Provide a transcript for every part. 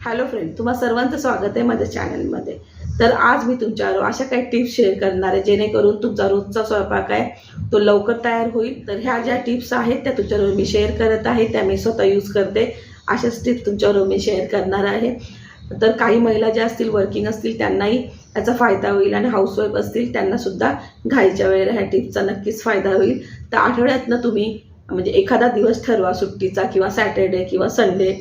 Hello friend तुम्हा सर्वांचं स्वागत आहे माझ्या चॅनलमध्ये तर आज मी तुमच्यावर अशा काही टिप्स शेअर करणार आहे जेणेकरून तुमचा रोजचा स्वयंपाक आहे तो लवकर तयार होईल. तर ह्या ज्या टिप्स आहेत त्या तुमच्यावर मी शेअर करत आहे त्या मी स्वतः यूज करते. अशाच टिप्स तुमच्यावर मी शेअर करणार आहे. तर काही महिला ज्या असतील वर्किंग असतील त्यांनाही याचा फायदा होईल आणि हाऊसवाईफ असतील त्यांनासुद्धा घाईच्या वेळेला ह्या टिप्सचा नक्कीच फायदा होईल. तर आठवड्यातनं तुम्ही म्हणजे एखादा दिवस ठरवा सुट्टीचा किंवा सॅटर्डे किंवा संडे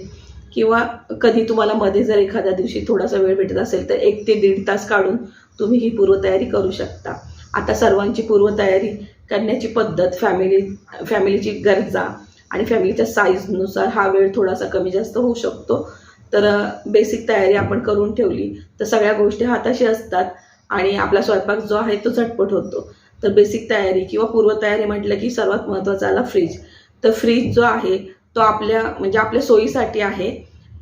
किंवा कधी तुम्हाला मध्ये जर एखाद्या दिवशी थोडासा वेळ भेटत असेल तर एक ते दीड तास काढून तुम्ही ही पूर्वतयारी करू शकता. आता सर्वांची पूर्वतयारी करण्याची पद्धत फॅमिली फॅमिलीची गरजा आणि फॅमिलीच्या साईजनुसार हा वेळ थोडासा कमी जास्त होऊ शकतो. तर बेसिक तयारी आपण करून ठेवली. तर सगळ्या गोष्टी हाताशी असतात आणि आपला स्वयंपाक जो आहे तो झटपट होतो. तर बेसिक तयारी किंवा पूर्वतयारी म्हटलं की सर्वात महत्त्वाचा आला फ्रीज तर फ्रीज जो आहे तो आपल्या म्हणजे आपल्या सोयीसाठी आहे.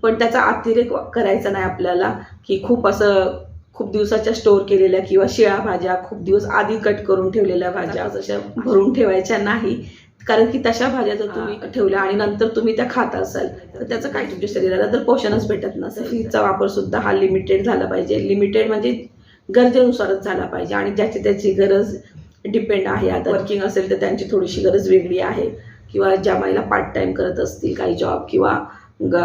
पण त्याचा अतिरेक करायचा नाही आपल्याला की खूप असं खूप दिवसाच्या स्टोअर केलेल्या किंवा शिळ्या भाज्या खूप दिवस आधी कट करून ठेवलेल्या भाज्या जशा भरून ठेवायच्या नाही. कारण की तशा भाज्या जर तुम्ही ठेवल्या आणि नंतर तुम्ही त्या खात असाल तर त्याचं काय तुमच्या शरीराला तर पोषणच भेटत नसेल. फ्रीजचा वापर सुद्धा हा लिमिटेड झाला पाहिजे. लिमिटेड म्हणजे गरजेनुसारच झाला पाहिजे आणि ज्याची त्याची गरज डिपेंड आहे. आता वर्किंग असेल तर त्यांची थोडीशी गरज वेगळी आहे. किंवा ज्या महिला पार्ट टाईम करत असतील काही जॉब किंवा ग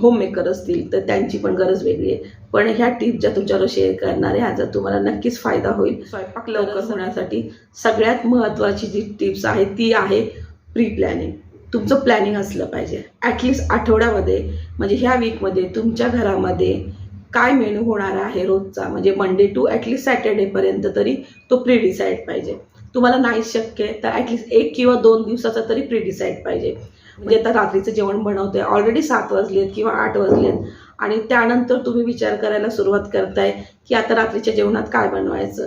होममेकर असतील तर त्यांची पण गरज वेगळी आहे. पण ह्या टिप्स ज्या तुमच्यावर शेअर करणार आहे ह्याचा तुम्हाला नक्कीच फायदा होईल. स्वयंपाक लवकर होण्यासाठी. सगळ्यात महत्त्वाची जी टिप्स आहे ती आहे प्री प्लॅनिंग तुमचं प्लॅनिंग असलं पाहिजे. ॲटलिस्ट आठवड्यामध्ये म्हणजे ह्या वीकमध्ये तुमच्या घरामध्ये काय मेनू होणार आहे रोजचा? म्हणजे मंडे टू ॲटलिस्ट सॅटर्डेपर्यंत तरी तो प्री डिसाईड पाहिजे. तुम्हाला नाही शक्य आहे तर ॲटलिस्ट एक किंवा दोन दिवसाचा तरी प्री डिसाईड पाहिजे. म्हणजे आता रात्रीचं जेवण बनवतोय ऑलरेडी सात वाजलेत किंवा आठ वाजलेत आणि त्यानंतर तुम्ही विचार करायला सुरुवात करताय की आता रात्रीच्या जेवणात काय बनवायचं?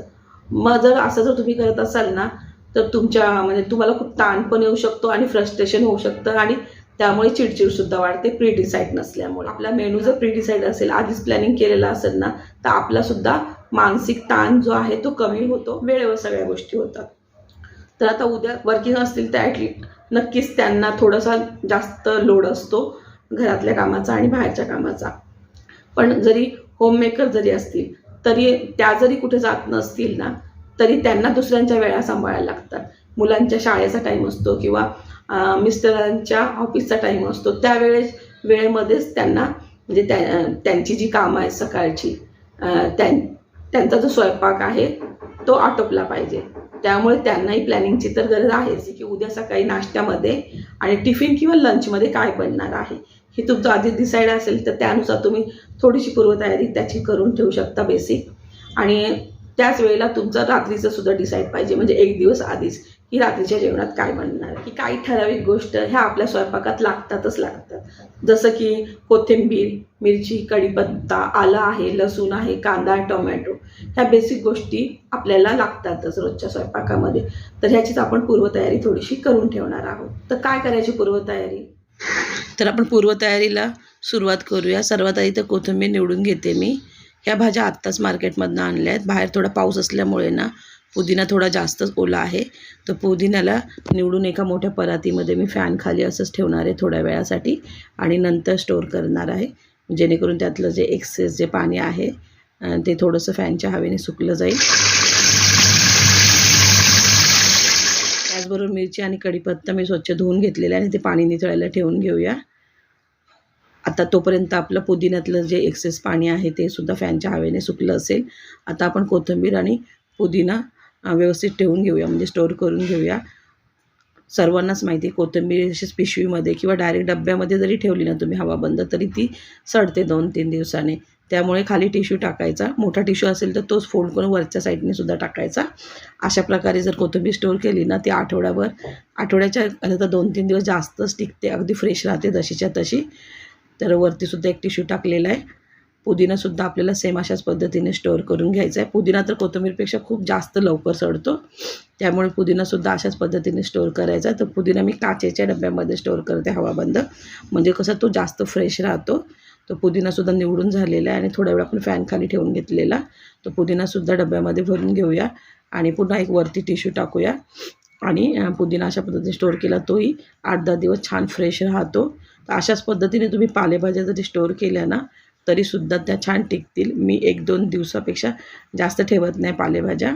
मग जर असं जर तुम्ही करत असाल ना तर तुमच्या म्हणजे तुम्हाला खूप ताण पण येऊ शकतो आणि फ्रस्ट्रेशन होऊ शकतं आणि त्यामुळे चिडचिड सुद्धा वाढते प्री डिसाईड नसल्यामुळे. आपला मेनू जर प्री डिसाईड असेल आधीच प्लॅनिंग केलेलं असेल ना तर आपला सुद्धा मानसिक ताण जो आहे तो कमी होतो वेळेवर सगळ्या गोष्टी होतात. तर आता उद्या वर्किंग असतील तर ॲटलीस्ट नक्कीच त्यांना थोडासा जास्त लोड असतो घरातल्या कामाचा आणि बाहेरच्या कामाचा. पण जरी होममेकर जरी असतील तरी त्या जरी कुठे जात नसतील ना तरी त्यांना दुसऱ्यांच्या वेळा सांभाळायला लागतात. मुलांच्या शाळेचा टाईम असतो किंवा मिस्टरांच्या ऑफिसचा टाईम असतो त्यावेळेस वेळेमध्येच त्यांना म्हणजे त्या त्यांची जी कामं आहेत सकाळची त्यां त्यांचा जो स्वयंपाक आहे तो आटोपला पाहिजे. त्यामुळे त्यांनाही प्लॅनिंगची तर गरज आहेच की उद्या सकाळी नाश्त्यामध्ये आणि टिफिन किंवा लंचमध्ये काय बनणार आहे. हे तुमचं आधीच डिसाईड असेल तर त्यानुसार तुम्ही थोडीशी पूर्वतयारी त्याची करून ठेवू शकता बेसिक आणि त्याच वेळेला तुमचं रात्रीचं सुद्धा डिसाईड पाहिजे म्हणजे एक दिवस आधीच. की रात्रीच्या जेवणात काय बनणार? की काही ठराविक गोष्ट ह्या आपल्या स्वयंपाकात लागतातच लागतात. जसं की कोथिंबीर मिरची कढीपत्ता आलं आहे लसूण आहे कांदा टोमॅटो ह्या बेसिक गोष्टी आपल्याला लागतातच रोजच्या स्वयंपाकामध्ये. तर ह्याचीच आपण पूर्वतयारी थोडीशी करून ठेवणार आहोत. तर काय करायची पूर्वतयारी? तर आपण पूर्वतयारीला सुरुवात करूया. सर्वात आधी तर कोथिंबीर निवडून घेते मी. ह्या भाज्या आत्ताच मार्केटमधनं आणल्या आहेत बाहेर थोडा पाऊस असल्यामुळे ना पुदिना थोडा जास्तच ओला आहे. तर पुदिन्याला निवडून एका मोठ्या परातीमध्ये मी फॅन खाली असंच ठेवणार आहे थोड्या वेळासाठी आणि नंतर स्टोअर करणार आहे. जेणेकरून त्यातलं जे एक्सेस जे पाणी आहे ते थोडंसं फॅनच्या हवेने सुकलं जाईल. त्याचबरोबर मिरची आणि कढीपत्ता मी स्वच्छ धुवून घेतलेले आणि ते पाणी निथळायला ठेवून घेऊया. आता तोपर्यंत आपलं पुदिन्यातलं जे एक्सेस पाणी आहे ते सुद्धा फॅनच्या हवेने सुकलं असेल. आता आपण कोथिंबीर आणि पुदिना व्यवस्थित ठेवून घेऊया म्हणजे स्टोअर करून घेऊया. सर्वांनाच माहिती आहे कोथिंबीर अशीच पिशवीमध्ये किंवा डायरेक्ट डब्यामध्ये जरी ठेवली ना तुम्ही हवा बंद तरी ती सडते दोन तीन दिवसाने. त्यामुळे खाली टिश्यू टाकायचा. मोठा टिश्यू असेल तर तोच फोल्ड करून वरच्या साईडने सुद्धा टाकायचा. अशा प्रकारे जर कोथिंबीर स्टोअर केली ना ती आठवड्यावर आठवड्याच्या आता तर दोन तीन दिवस जास्तच टिकते अगदी फ्रेश राहते जशीच्या तशी. तर वरतीसुद्धा एक टिश्यू टाकलेला आहे. पुदिनासुद्धा आपल्याला सेम अशाच पद्धतीने स्टोअर करून घ्यायचा आहे पुदिना तर कोथिंबीरपेक्षा खूप जास्त लवकर सडतो. त्यामुळे पुदिनासुद्धा अशाच पद्धतीने स्टोअर करायचा आहे तर पुदिना मी काचेच्या डब्यामध्ये स्टोअर करते हवाबंद म्हणजे कसं तो जास्त फ्रेश राहतो. तो पुदिनासुद्धा निवडून झालेला आहे आणि थोड्या वेळ आपण फॅन खाली ठेवून घेतलेला. तो पुदिनासुद्धा डब्यामध्ये भरून घेऊया आणि पुन्हा एक वरती टिश्यू टाकूया. आणि पुदिना अशा पद्धतीने स्टोअर केला तोही आठ दहा दिवस छान फ्रेश राहतो. तर अशाच पद्धतीने तुम्ही पालेभाज्या जरी स्टोअर केल्या ना तरीसुद्धा त्या छान टिकतील. मी एक दोन दिवसापेक्षा जास्त ठेवत नाही पालेभाज्या.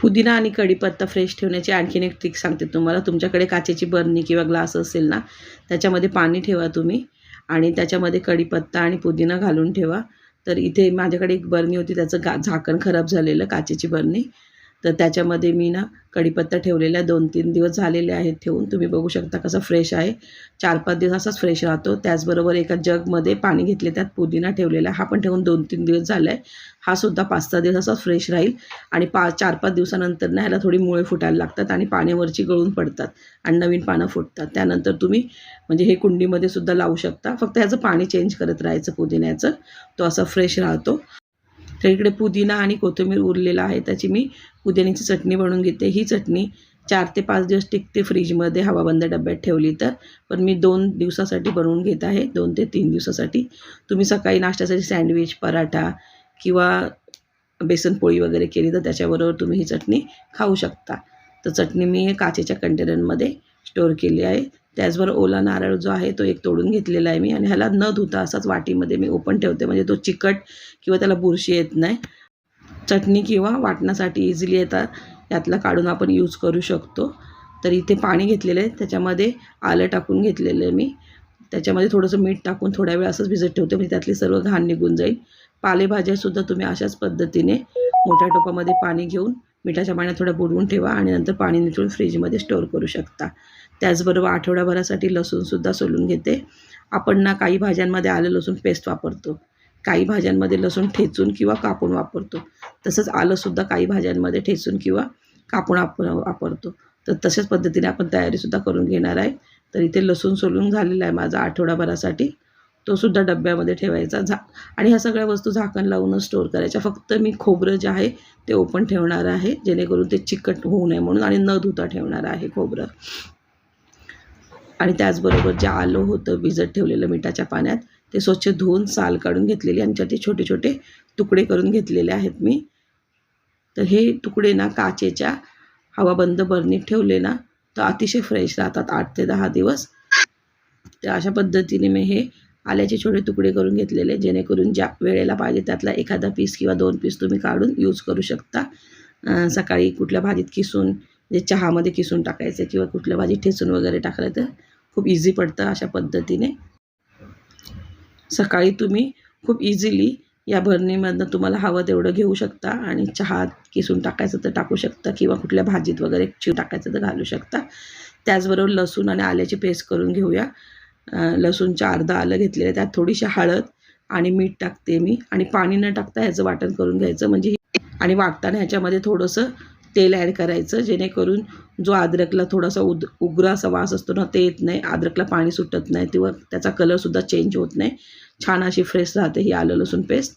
पुदिना आणि कढीपत्ता फ्रेश ठेवण्याची आणखीन एक ट्रिक सांगते तुम्हाला. तुमच्याकडे काचेची बरणी किंवा ग्लास असेल ना त्याच्यामध्ये पाणी ठेवा तुम्ही आणि त्याच्यामध्ये कढीपत्ता आणि पुदिना घालून ठेवा. तर इथे माझ्याकडे एक बरणी होती त्याचं गा झाकण खराब झालेलं काचेची बरणी. तर त्याच्यामध्ये मी ना कढीपत्ता ठेवलेला दोन तीन दिवस झालेले आहेत ठेवून. तुम्ही बघू शकता कसा फ्रेश आहे. चार पाच दिवस असाच फ्रेश राहतो. त्याचबरोबर एका जगमध्ये पाणी घेतले त्यात पुदिना ठेवलेला आहे. हा पण ठेवून दोन तीन दिवस झाला आहे हा सुद्धा पाच सहा दिवस असाच फ्रेश राहील. आणि पा चार पाच दिवसानंतर ना ह्याला थोडी मुळे फुटायला लागतात आणि पाण्यावरची गळून पडतात आणि नवीन पानं फुटतात. त्यानंतर तुम्ही म्हणजे हे कुंडीमध्ये सुद्धा लावू शकता. फक्त ह्याचं पाणी चेंज करत राहायचं पुदिन्याचं. तो असा फ्रेश राहतो. तर इकडे पुदिना आणि कोथिंबीर उरलेला आहे. त्याची मी पुदिन्याची चटणी बनवून घेते. ही चटणी चार ते पाच दिवस टिकते फ्रीजमध्ये हवाबंद डब्यात ठेवली तर. पण मी दोन दिवसासाठी बनवून घेत आहे. दोन ते तीन दिवसासाठी. तुम्ही सकाळी नाश्त्यासाठी सँडविच पराठा किंवा बेसन पोळी वगैरे केली तर त्याच्याबरोबर तुम्ही ही चटणी खाऊ शकता. तर चटणी मी काचेच्या कंटेनरमध्ये स्टोअर केली आहे. त्याचबरोबर ओला नारळ जो आहे तो एक तोडून घेतलेला आहे मी आणि ह्याला न धुता असाच वाटीमध्ये मी ओपन ठेवते. म्हणजे तो चिकट किंवा त्याला बुरशी येत नाही. चटणी किंवा वाटण्यासाठी इझिली येतात यातला काढून आपण यूज करू शकतो. तर इथे पाणी घेतलेलं आहे. त्याच्यामध्ये आलं टाकून घेतलेलं आहे मी. त्याच्यामध्ये थोडंसं मीठ टाकून थोड्या वेळ असंच भिजत ठेवते. म्हणजे त्यातली सर्व घाण निघून जाईल. पालेभाज्यासुद्धा तुम्ही अशाच पद्धतीने मोठ्या टोपामध्ये पाणी घेऊन मिठाच्या पाण्यात थोडं बुडवून ठेवा आणि नंतर पाणी निथळून फ्रीजमध्ये स्टोअर करू शकता. त्याचबरोबर आठवड्याभरासाठी लसूणसुद्धा सोलून घेते. आपण ना काही भाज्यांमध्ये आलं लसूण पेस्ट वापरतो. काही भाज्यांमध्ये लसूण ठेचून किंवा कापून वापरतो. तसंच आलंसुद्धा काही भाज्यांमध्ये ठेचून किंवा कापून आप वापरतो. तर तशाच पद्धतीने आपण तयारीसुद्धा करून घेणार आहे. तर इथे लसूण सोलून झालेला आहे माझा आठवडाभरासाठी. तोसुद्धा डब्यामध्ये ठेवायचा झा आणि ह्या सगळ्या वस्तू झाकण लावूनच स्टोअर करायच्या. फक्त मी खोबरं जे आहे ते ओपन ठेवणार आहे. जेणेकरून ते चिकट होऊ नये म्हणून आणि न धुता ठेवणार आहे खोबरं. आणि त्याचबरोबर जे आलं होतं भिजत ठेवलेलं मिठाच्या पाण्यात ते स्वच्छ धुवून साल काढून घेतलेली आणि त्याचे छोटे छोटे तुकडे करून घेतलेले आहेत मी. तर हे तुकडे ना काचेच्या हवाबंद बरणीत ठेवले ना तर अतिशय फ्रेश राहतात आठ ते दहा दिवस. तर अशा पद्धतीने मी हे आल्याचे छोटे तुकडे करून घेतलेले जेणेकरून ज्या वेळेला पाहिजे त्यातला एखादा पीस किंवा दोन पीस तुम्ही काढून यूज करू शकता. सकाळी कुठल्या भाजीत किसून म्हणजे चहामध्ये किसून टाकायचं किंवा कुठल्या भाजीत ठेचून वगैरे टाकलं तर खूप इझी पडतं अशा पद्धतीने. सकाळी तुम्ही खूप इझिली या भरणीमधनं तुम्हाला हवं तेवढं घेऊ शकता आणि चहात किसून टाकायचं तर टाकू शकता किंवा कुठल्या भाजीत वगैरे चिव टाकायचं तर घालू शकता. त्याचबरोबर लसूण आणि आल्याची पेस्ट करून घेऊया. अं, लसूणचं अर्धा आलं घेतलेलं आहे त्यात थोडीशी हळद आणि मीठ टाकते मी. आणि पाणी न टाकता ह्याचं वाटण करून घ्यायचं. म्हणजे आणि वाटताना ह्याच्यामध्ये थोडंसं तेल ॲड करायचं जेणेकरून जो अद्रकला थोडासा उद उग्र असा वास असतो ना ते येत नाही. अद्रकला पाणी सुटत नाही. किंवा त्याचा कलरसुद्धा चेंज होत नाही. छान अशी फ्रेश राहते ही आलं लसूण पेस्ट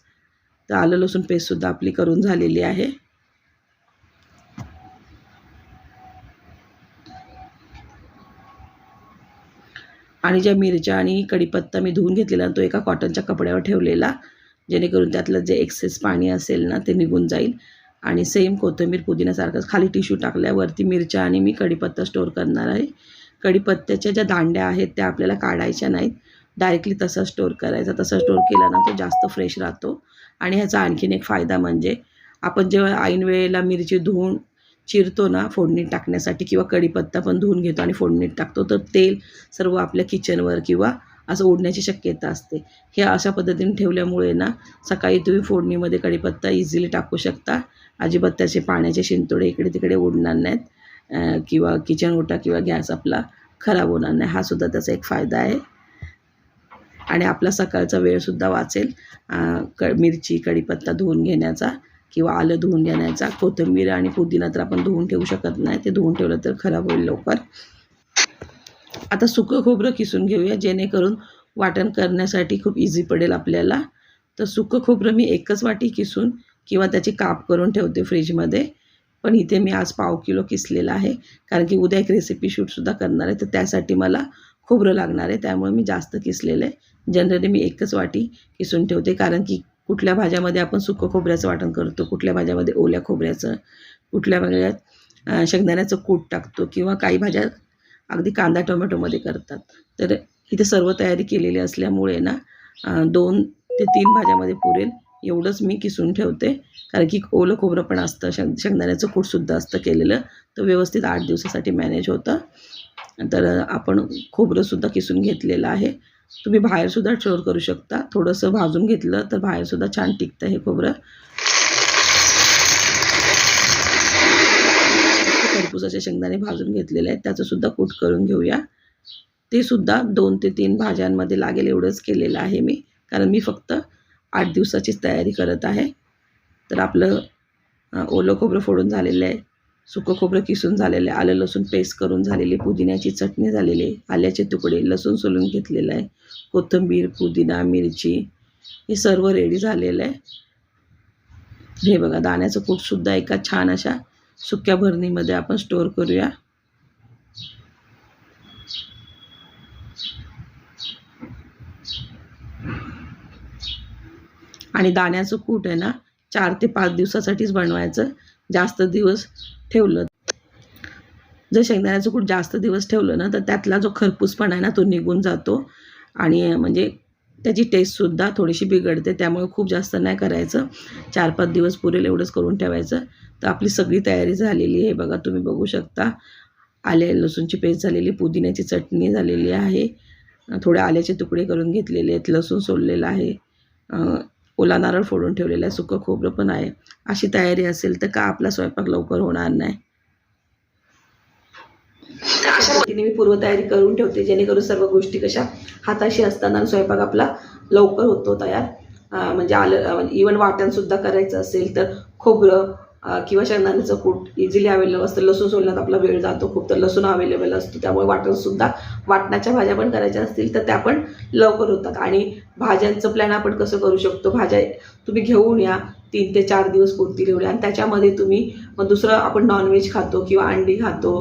तर आलं लसूण पेस्टसुद्धा आपली करून झालेली आहे. आणि ज्या मिरच्या आणि कढीपत्ता मी धुवून घेतलेला तो एका कॉटनच्या कपड्यावर ठेवलेला जेणेकरून त्यातलं जे एक्सेस पाणी असेल ना ते निघून जाईल. आणि सेम कोथिंबीर पुदिन्यासारखंच खाली टिश्यू टाकल्यावरती मिरच्या आणि मी कढीपत्ता स्टोअर करणार आहे. कढीपत्त्याच्या ज्या दांड्या आहेत त्या आपल्याला काढायच्या नाहीत. डायरेक्टली तसा स्टोअर करायचा. तसा स्टोअर केला ना तो जास्त फ्रेश राहतो. आणि ह्याचा आणखीन एक फायदा म्हणजे आपण जेव्हा ऐन वेळेला मिरची धुवून चिरतो ना फोडणीत टाकण्यासाठी किंवा कढीपत्ता पण धुवून घेतो आणि फोडणीत टाकतो तर तेल सर्व आपल्या किचनवर किंवा असं उडण्याची शक्यता असते. हे अशा पद्धतीने ठेवल्यामुळे ना सकाळी तुम्ही फोडणीमध्ये कढीपत्ता इझिली टाकू शकता. अजिबात त्याचे पाण्याचे शिंतोडे इकडे तिकडे उडणार नाहीत. किंवा किचन ओटा किंवा गॅस आपला खराब होणार नाही. हा सुद्धा त्याचा एक फायदा आहे. आणि आपला सकाळचा वेळसुद्धा वाचेल. क मिरची कढीपत्ता धुवून घेण्याचा किंवा आलं धुवून घेण्याचा. कोथिंबीर आणि पुदिना तर आपण धुवून ठेवू शकत नाही. ते धुवून ठेवलं तर खराब होईल लवकर. आता सुकं खोबरं किसून घेऊया जेणेकरून वाटण करण्यासाठी खूप इझी पडेल आपल्याला. तर सुकं खोबरं मी एकच वाटी किसून किंवा त्याची काप करून ठेवते फ्रीजमध्ये. पण इथे मी आज पाव किलो किसलेला आहे कारण की उद्या एक रेसिपी शूटसुद्धा करणार आहे तर त्यासाठी मला खोबरं लागणार आहे त्यामुळे मी जास्त किसलेलं आहे. जनरली मी एकच वाटी किसून ठेवते कारण की कुठल्या भाज्यामध्ये आपण सुकं खोबऱ्याचं वाटण करतो कुठल्या भाज्यामध्ये ओल्या खोबऱ्याचं कुठल्या भाज्यात शेंगदाण्याचं कूट टाकतो किंवा काही भाज्या अगदी कांदा टोमॅटोमध्ये करतात. तर इथे सर्व तयारी केलेली असल्यामुळे ना दोन ते तीन भाज्यामध्ये पुरेल. एवढंच मी किसून ठेवते. कारण की ओलं खोबरं पण असतं शेंग शेंगदाण्याचं कूटसुद्धा असतं केलेलं. तर व्यवस्थित आठ दिवसासाठी मॅनेज होतं. तर आपण खोबरंसुद्धा किसून घेतलेलं आहे. तुम्ही बाहेरसुद्धा स्टोअर करू शकता. थोडंसं भाजून घेतलं तर बाहेरसुद्धा छान टिकतं हे खोबरं. खरपूस शेंगदाणे भाजून घेतलेले आहेत. त्याचं सुद्धा कूट करून घेऊया. ते सुद्धा दोन ते तीन भाज्यांमध्ये लागेल एवढंच केलेलं आहे मी. कारण मी फक्त आठ दिवसाचीच तयारी करत आहे. तर आपलं ओलं खोबरं फोडून झालेलं आहे. सुकं खोबरं किसून झालेलं आहे. आलं लसूण पेस्ट करून झालेली पुदिन्याची चटणी झालेली आहे. आल्याचे तुकडे लसूण सोलून घेतलेलं आहे. कोथिंबीर पुदिना मिरची हे सर्व रेडी झालेलं आहे. हे बघा दाण्याचं कूटसुद्धा एका छान अशा सुक्या भरणीमध्ये आपण स्टोअर करूया. आणि दाण्याचं कूट आहे ना चार ते पाच दिवसासाठीच बनवायचं. जास्त दिवस ठेवलं. जर शेंगदाण्याचं कूट जास्त दिवस ठेवलं ना तर त्यातला जो खरपूसपणा आहे ना तो निघून जातो. आणि म्हणजे त्याची टेस्टसुद्धा थोडीशी बिघडते त्यामुळे खूप जास्त नाही करायचं. चार पाच दिवस पुरेल एवढंच करून ठेवायचं. तर आपली सगळी तयारी झालेली आहे बघा तुम्ही बघू शकता. आले लसूणची पेस्ट झालेली पुदिन्याची चटणी झालेली आहे. थोडे आल्याचे तुकडे करून घेतलेले आहेत लसूण सोललेलं आहे. ओला नारळ फोडून ठेवलेला आहे सुकं खोबरं पण आहे. अशी तयारी असेल तर का आपला स्वयंपाक लवकर होणार नाही? अशा पद्धतीने मी पूर्वतयारी करून ठेवते जेणेकरून सर्व गोष्टी कशा हाताशी असताना स्वयंपाक आपला लवकर होतो तयार. म्हणजे आलं इवन वाटणसुद्धा करायचं असेल तर खोबरं किंवा शेंगदाण्याचं कूट इझिली अवेलेबल असतं. लसूण सोलण्यात आपला वेळ जातो खूप तर लसूण अवेलेबल असतो. त्यामुळे वाटणसुद्धा वाटणाच्या भाज्या पण करायच्या असतील तर त्या पण लवकर होतात. आणि भाज्यांचं प्लॅन आपण कसं करू शकतो? भाज्या तुम्ही घेऊन या तीन ते चार दिवस पुरतील एवढ्या आणि त्याच्यामध्ये तुम्ही मग दुसरं आपण नॉनव्हेज खातो किंवा अंडी खातो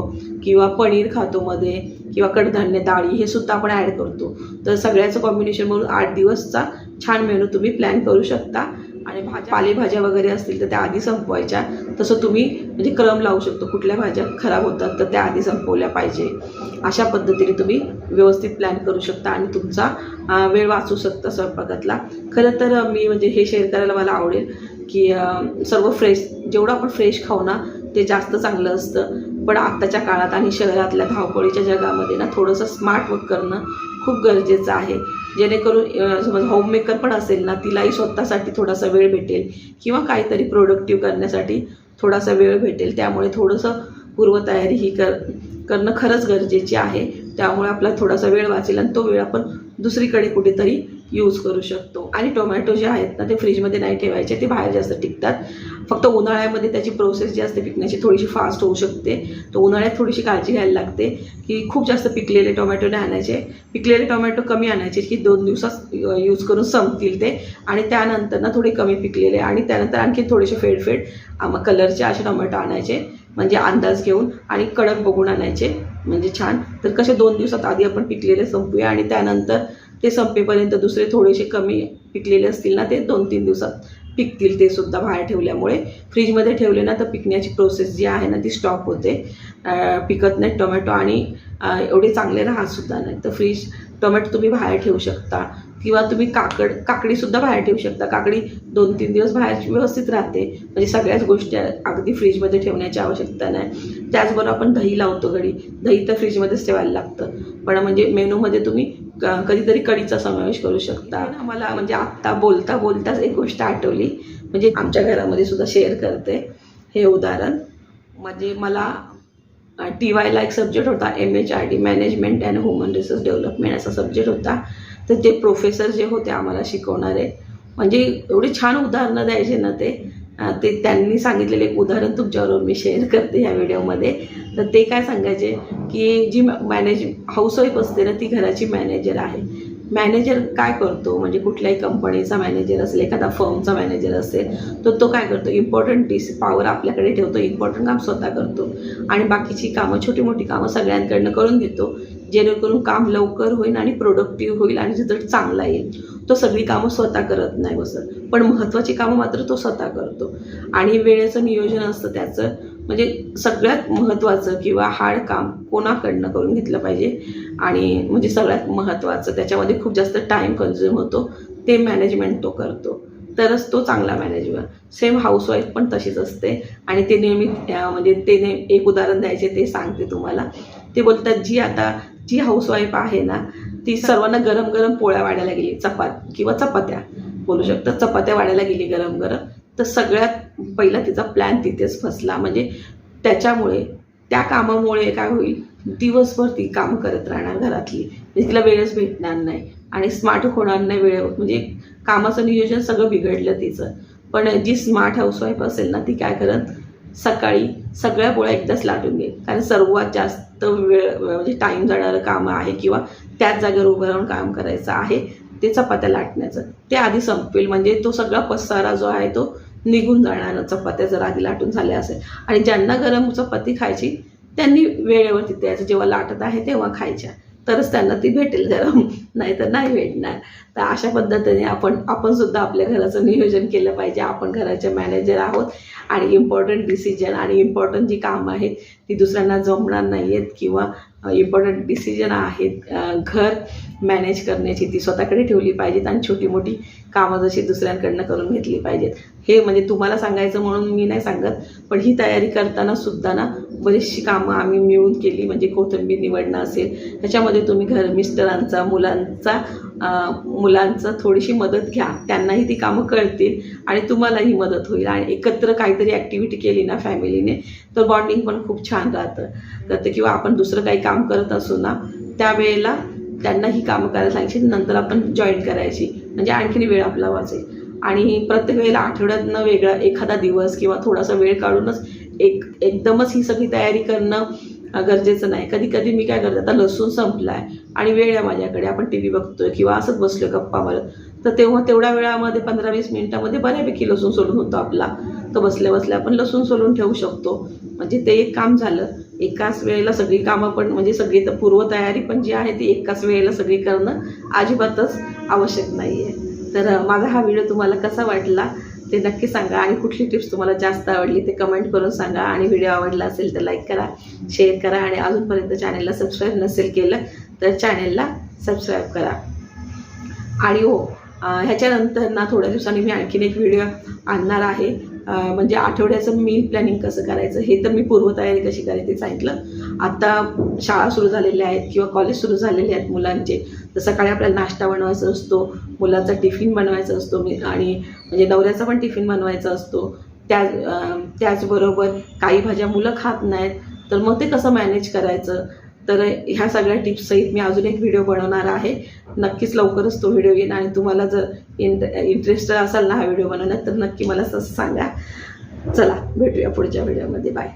किंवा पनीर खातो मध्ये किंवा कडधान्य डाळी हे सुद्धा आपण ॲड करतो. तर सगळ्याचं कॉम्बिनेशन म्हणून आठ दिवसचा छान मेनू तुम्ही प्लॅन करू शकता. आणि भाज्या पालेभाज्या वगैरे असतील तर त्या आधी संपवायच्या. तसं तुम्ही म्हणजे क्रम लावू शकतो. कुठल्या भाज्या खराब होतात तर त्या आधी संपवल्या पाहिजे. अशा पद्धतीने तुम्ही व्यवस्थित प्लॅन करू शकता आणि तुमचा वेळ वाचू शकता स्वयंपाकातला. खरं तर मी म्हणजे हे शेअर करायला मला आवडेल की सर्व फ्रेश जेवढं आपण फ्रेश खाऊ ना ते जास्त चांगलं असतं. पण आत्ताच्या काळात आणि शहरातल्या धावपळीच्या जगामध्ये ना थोडंसं स्मार्ट वर्क करणं खूप गरजेचं आहे. जेणेकरून समज होममेकर पण असेल ना तिलाही स्वतःसाठी थोडासा वेळ भेटेल किंवा काहीतरी प्रोडक्टिव्ह करण्यासाठी थोडासा वेळ भेटेल. त्यामुळे थोडंसं पूर्वतयारी ही कर करणं खरंच गरजेची आहे. त्यामुळे आपला थोडासा वेळ वाचेल आणि तो वेळ आपण दुसरीकडे कुठेतरी यूज करू शकतो. आणि टोमॅटो जे आहेत ना ते फ्रीजमध्ये नाही ठेवायचे ते बाहेर जास्त टिकतात. फक्त उन्हाळ्यामध्ये त्याची प्रोसेस जी असते पिकण्याची थोडीशी फास्ट होऊ शकते. तर उन्हाळ्यात थोडीशी काळजी घ्यायला लागते की खूप जास्त पिकलेले टोमॅटो नाही आणायचे. पिकलेले टोमॅटो कमी आणायचे की दोन दिवसात यूज करून संपतील ते. आणि त्यानंतर ना थोडे कमी पिकलेले आणि त्यानंतर आणखी थोडेसे फेडफेड आम कलरचे असे टोमॅटो आणायचे. म्हणजे अंदाज घेऊन आणि कडक बघून आणायचे. म्हणजे छान. तर कसे दोन दिवसात आधी आपण पिकलेले संपूया आणि त्यानंतर ते संपेपर्यंत दुसरे थोडेसे कमी पिकलेले असतील ना ते दोन तीन दिवसात. पिकतील ते सुद्धा बाहेर ठेवल्यामुळे. फ्रीजमध्ये ठेवले ना तर पिकण्याची प्रोसेस जी आहे ना ती स्टॉप होते. पिकत नाहीत टोमॅटो आणि एवढे चांगले राहतसुद्धा नाही तर फ्रीज टोमॅटो तुम्ही बाहेर ठेवू शकता. किंवा तुम्ही काकड काकडीसुद्धा बाहेर ठेवू शकता. काकडी दोन तीन दिवस बाहेर व्यवस्थित राहते. म्हणजे सगळ्याच गोष्टी अगदी फ्रीजमध्ये ठेवण्याची आवश्यकता नाही. त्याचबरोबर आपण दही लावतो घडी दही तर फ्रीजमध्येच ठेवायला लागतं. पण म्हणजे मेनूमध्ये तुम्ही कधीतरी कढीचा समावेश करू शकता. मला म्हणजे आत्ता बोलता बोलताच एक गोष्ट आठवली. म्हणजे आमच्या घरामध्ये सुद्धा शेअर करते. हे उदाहरण. म्हणजे मला टी वायला एक सब्जेक्ट होता M H R D management and human resource development असा सब्जेक्ट होता. तर ते प्रोफेसर जे होते आम्हाला शिकवणारे. म्हणजे एवढी छान उदाहरणं द्यायचे ना ते. ते त्यांनी सांगितलेलं एक उदाहरण तुमच्याबरोबर मी शेअर करते ह्या व्हिडिओमध्ये तर ते काय सांगायचे की जी मॅनेज हाऊसवाईफ असते ना ती घराची मॅनेजर आहे. मॅनेजर काय करतो? म्हणजे कुठल्याही कंपनीचा मॅनेजर असेल एखादा फर्मचा मॅनेजर असेल तर तो काय करतो? इम्पॉर्टंट डिस पॉवर आपल्याकडे ठेवतो इम्पॉर्टंट काम स्वतः करतो. आणि बाकीची कामं छोटी मोठी कामं सगळ्यांकडनं करून घेतो. जेणेकरून काम लवकर होईल आणि प्रोडक्टिव्ह होईल आणि रिझल्ट चांगला येईल. तो सगळी कामं स्वतः करत नाही बसत. पण महत्त्वाची कामं मात्र तो स्वतः करतो. आणि वेळेचं नियोजन असतं त्याचं. म्हणजे सगळ्यात महत्त्वाचं किंवा हार्ड काम कोणाकडनं करून घेतलं पाहिजे? आणि म्हणजे सगळ्यात महत्त्वाचं त्याच्यामध्ये खूप जास्त टाईम कन्झ्युम होतो ते मॅनेजमेंट तो करतो. तरच तो चांगला मॅनेजर सेम हाऊसवाईफ पण तशीच असते. आणि ते नेहमी म्हणजे ते ने एक उदाहरण द्यायचे ते सांगते तुम्हाला. ते बोलतात जी आता जी हाऊसवाईफ आहे ना ती सर्वांना गरम गरम पोळ्या वाढायला गेली. चपात किंवा चपात्या. बोलू शकता. चपात्या वाढायला गेली गरम गरम. तर सगळ्यात पहिला तिचा प्लॅन तिथेच फसला. म्हणजे त्याच्यामुळे त्या कामामुळे काय होईल? दिवसभर ती काम करत राहणार घरातली. म्हणजे तिला वेळच भेटणार नाही. आणि स्मार्ट होणार नाही वेळेवर. म्हणजे कामाचं नियोजन सगळं बिघडलं तिचं. पण जी स्मार्ट हाऊसवाईफ असेल ना ती काय करत? सकाळी सगळ्या गोळ्या एकदाच लाटून घेईल कारण सर्वात जास्त वेळ म्हणजे टाईम जाणारं काम आहे किंवा त्याच जागेवर उभं राहून काम करायचं आहे ते चपात्या लाटण्याचं. ते आधी संपेल म्हणजे तो सगळा पसारा जो आहे तो निघून जाणार चपात्या जर आधी लाटून झाल्या असेल. आणि ज्यांना गरम चपाती खायची त्यांनी वेळेवरती त्याचं जेव्हा लाटत आहे तेव्हा खायच्या. तरच त्यांना ती भेटेल गरम नाही तर नाही भेटणार. तर अशा पद्धतीने आपण आपण सुद्धा आपल्या घराचं नियोजन केलं पाहिजे. आपण घराचे मॅनेजर आहोत आणि इम्पॉर्टंट डिसिजन आणि इम्पॉर्टंट जी कामं आहेत ती दुसऱ्यांना जमणार नाही आहेत किंवा इम्पॉर्टंट डिसिजन आहेत घर मॅनेज करण्याची ती स्वतःकडे ठेवली पाहिजेत आणि छोटी मोठी कामं जशी दुसऱ्यांकडनं करून घेतली पाहिजेत. हे म्हणजे तुम्हाला सांगायचं म्हणून मी नाही सांगत पण ही तयारी करताना सुद्धा ना बरीचशी कामं आम्ही मिळून केली. म्हणजे कोथिंबीर निवडणं असेल ह्याच्यामध्ये तुम्ही घर मिस्टरांचा मुलांचा मुलांचं थोडीशी मदत घ्या. त्यांनाही ती कामं कळतील आणि तुम्हालाही मदत होईल. आणि एकत्र काहीतरी ॲक्टिव्हिटी केली ना फॅमिलीने तर बॉन्डिंग पण खूप छान राहतं. तर ते किंवा आपण दुसरं काही काम करत असू ना त्यावेळेला त्यांना ही कामं करायला सांगायची नंतर आपण जॉईन करायची. म्हणजे आणखीन वेळ आपला वाचेल. आणि प्रत्येक वेळेला आठवड्यातनं वेगळा एखादा दिवस किंवा थोडासा वेळ काढूनच एक एकदमच ही सगळी तयारी करणं गरजेचं नाही. कधी कधी मी काय करते आता लसूण संपला आहे आणि वेळ आहे माझ्याकडे आपण टी व्ही बघतोय किंवा असंच बसलोय गप्पा मारत. तर तेव्हा तेवढ्या वेळामध्ये पंधरा वीस मिनिटामध्ये बऱ्यापैकी लसूण सोलून होतो आपला. तर बसल्या बसल्या आपण लसूण सोलून ठेवू शकतो. म्हणजे ते एक काम झालं. एकाच वेळेला सगळी कामं पण म्हणजे सगळी पूर्वतयारी पण जी आहे ती एकाच वेळेला सगळी करणं अजिबातच आवश्यक नाही आहे तर माझा हा व्हिडिओ तुम्हाला कसा वाटला ते नक्की सांगा आणि कुठली टिप्स तुम्हाला जास्त आवडली ते कमेंट करून सांगा आणि व्हिडिओ आवडला असेल तर लाईक करा शेअर करा आणि अजूनपर्यंत चॅनेलला सबस्क्राईब नसेल केलं तर चॅनेलला सबस्क्राईब करा. आणि हो ह्याच्यानंतर ना थोड्या दिवसांनी मी आणखीन एक व्हिडिओ आणणार आहे. म्हणजे आठवड्याचं मील प्लॅनिंग कसं करायचं हे तर मी पूर्वतयारी कशी करायची ते सांगितलं. आता शाळा सुरू झालेल्या आहेत किंवा कॉलेज सुरू झालेले आहेत मुलांचे तर सकाळी आपल्याला नाश्ता बनवायचा असतो मुलाचा टिफिन बनवायचा असतो मी आणि म्हणजे नवऱ्याचा पण टिफिन बनवायचा असतो. त्या त्याचबरोबर काही भाज्या मुलं खात नाहीत तर मग ते कसं मॅनेज करायचं? तर ह्या सगळ्या टिप्ससहित मी अजून एक व्हिडिओ बनवणार आहे. नक्कीच लवकरच तो व्हिडिओ येईन आणि तुम्हाला जर इंट इंटरेस्टेड असाल ना हा व्हिडिओ बनवण्यात तर नक्की मला तसं सांगा. चला भेटूया पुढच्या व्हिडिओमध्ये बाय